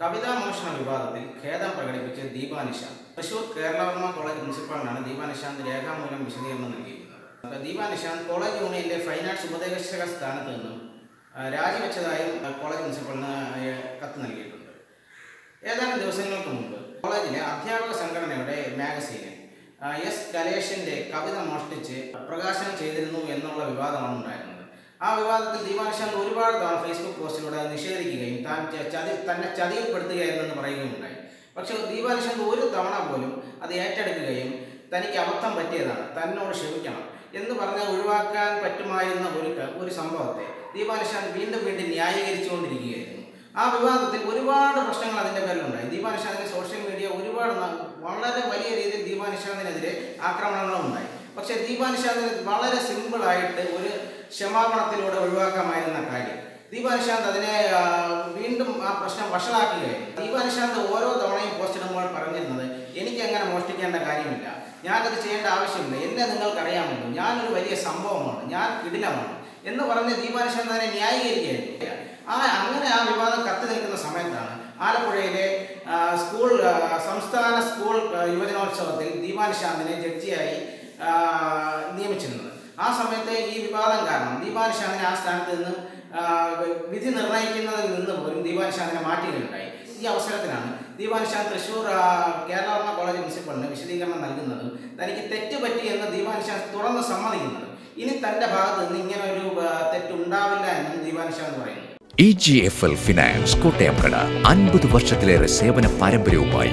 കവിതാ മോഷണ വിവാദത്തിൽ ഖേദം പ്രകടിപ്പിച്ച് ദീപാനിഷ തൃശൂർ കേരളവർമ്മ കോളേജ് പ്രിൻസിപ്പാളിനാണ് ദീപാനിശാന്ത് രേഖാമൂലം വിശദീകരണം നൽകിയിരിക്കുന്നത് അപ്പോൾ ദീപാനിശാന്ത് കോളേജ് യൂണിയന്റെ ഫൈൻ ആർട്സ് ഉപദേശക സ്ഥാനത്ത് നിന്നും രാജിവെച്ചതായും കോളേജ് പ്രിൻസിപ്പളിന് കത്ത് നൽകിയിട്ടുണ്ട്. ഏതാനും ദിവസങ്ങൾക്ക് മുമ്പ് കോളേജിലെ അധ്യാപക സംഘടനയുടെ മാഗസീന് എസ് കലേഷിന്റെ കവിത മോഷ്ടിച്ച് പ്രകാശനം ചെയ്തിരുന്നു എന്നുള്ള വിവാദമാണ് ഉണ്ടായിരുന്നത്. ആ വിവാദത്തിൽ ദീപാനിശാന്ത് ഒരുപാട് തവണ ഫേസ്ബുക്ക് പോസ്റ്റിലൂടെ നിഷേധിക്കുകയും താൻ ചതി തന്നെ ചതിയിൽപ്പെടുത്തുകയായിരുന്നെന്ന് പറയുകയും ഉണ്ടായി പക്ഷെ ദീപാനിശാന്ത് ഒരു തവണ പോലും അത് ഏറ്റെടുക്കുകയും തനിക്ക് അബദ്ധം പറ്റിയതാണ്. തന്നോട് ക്ഷമിക്കണം എന്ന് പറഞ്ഞ് ഒഴിവാക്കാൻ പറ്റുമായിരുന്ന ഒരു ഒരു സംഭവത്തെ ദീപാനിശാന്ത് വീണ്ടും വീണ്ടും ന്യായീകരിച്ചുകൊണ്ടിരിക്കുകയായിരുന്നു. ആ വിവാദത്തിൽ ഒരുപാട് പ്രശ്നങ്ങൾ അതിന്റെ പേരിലുണ്ടായി ദീപാനിശാന്തിന് സോഷ്യൽ മീഡിയ ഒരുപാട് വളരെ വലിയ രീതിയിൽ ദീപാനിശാന്തിനെതിരെ ആക്രമണങ്ങളും ഉണ്ടായി പക്ഷേ ദീപാനിശാന്തിന് വളരെ സിമ്പിളായിട്ട് ഒരു ക്ഷമാപണത്തിലൂടെ ഒഴിവാക്കാമായിരുന്ന കാര്യം. ദീപാനിശാന്ത് അതിനെ വീണ്ടും ആ പ്രശ്നം വഷളാക്കുകയായിരുന്നു ദീപാനിശാന്ത് ഓരോ തവണയും പോസ്റ്റ് ഇടുമ്പോൾ പറഞ്ഞിരുന്നത് എനിക്ക് അങ്ങനെ മോഷ്ടിക്കേണ്ട കാര്യമില്ല. ഞാനത് ചെയ്യേണ്ട ആവശ്യമില്ല. എന്നെ നിങ്ങൾക്കറിയാമല്ലോ. ഞാനൊരു വലിയ സംഭവമാണ്. ഞാൻ കിടിലമാണ്. എന്ന് പറഞ്ഞ് ദീപാനിശാന്ത് അതിനെ ന്യായീകരിക്കുകയായിരുന്നു ആ അങ്ങനെ ആ വിവാദം കത്തി നിൽക്കുന്ന സമയത്താണ് ആലപ്പുഴയിലെ സ്കൂൾ സംസ്ഥാന സ്കൂൾ യുവജനോത്സവത്തിൽ ദീപാനിശാന്തിനെ ജഡ്ജിയായി നിയമിച്ചിരുന്നത്. ആ സമയത്തെ ഈ വിവാദം കാരണം ദീപാനിശാന്തിനെ ആ സ്ഥാനത്ത് നിന്ന് വിധി നിർണയിക്കുന്നതിൽ നിന്ന് പോലും ദീപാനിശാന്തിനെ മാറ്റുകയുണ്ടായി ഈ അവസരത്തിലാണ് ദീപാനിശാന്ത് തൃശൂർ കേരളവർമ്മ കോളേജ് പ്രിൻസിപ്പളിന് വിശദീകരണം നൽകുന്നതും തനിക്ക് തെറ്റ് പറ്റി എന്ന് ദീപാനിശാന്ത് തുറന്ന് സമ്മതിക്കുന്നതും ഇനി തന്റെ ഭാഗത്ത് നിന്ന് ഇങ്ങനെ ഒരു തെറ്റുണ്ടാവില്ല എന്നും ദീപാനിശാന്ത് പറയുന്നു. E G F L finance Kottayam കട അൻപത് വർഷത്തിലേറെ സേവന പാരമ്പര്യവുമായി